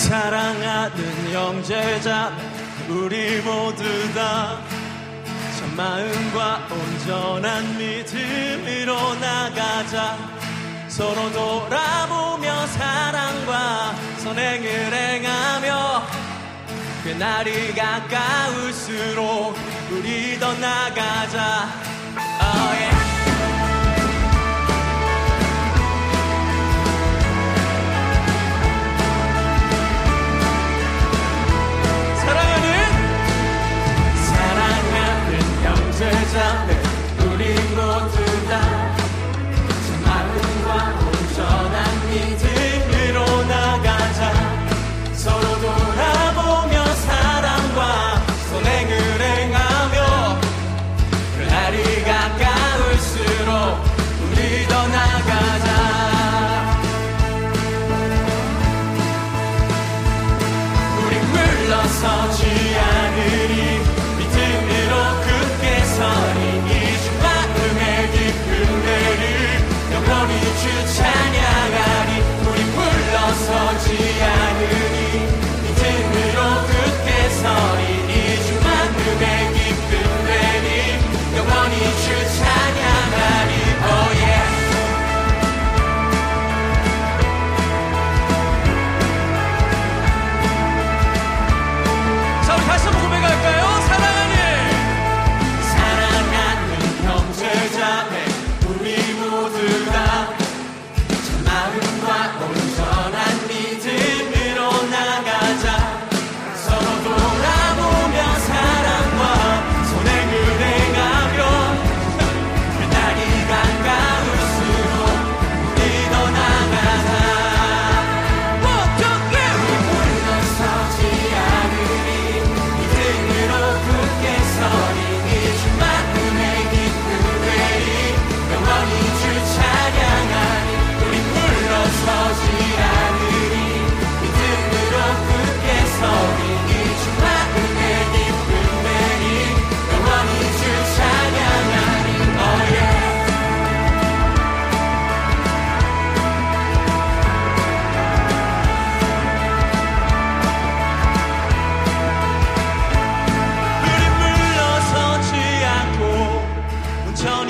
사랑하는 형제자 우리 모두 다 참 마음과 온전한 믿음으로 나가자 서로 돌아보며 사랑과 선행을 행하며 그날이 가까울수록 우리 더 나가자 oh yeah. 아버지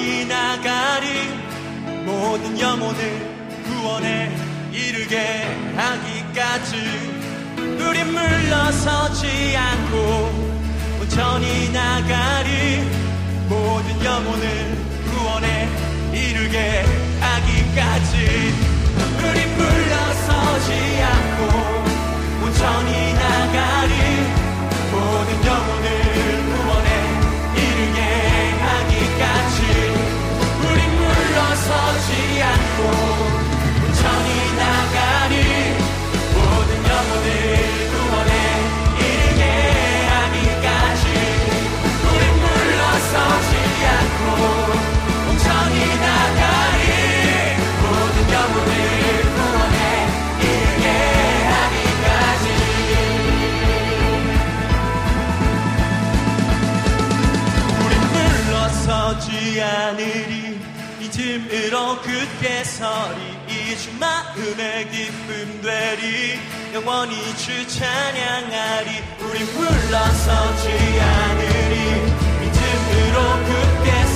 영원히 나가리 모든 영혼을 구원에 이르게 하기까지 우리 물러서지 않고 온전히 나가리 모든 영혼을 구원에 이르게 하기까지 하늘이 이쯤으로 그때 서리 이주 마음에 기쁨 되리. 영원히 주 찬양하리. 우리 물러서지 않으리. 이쯤으로 그때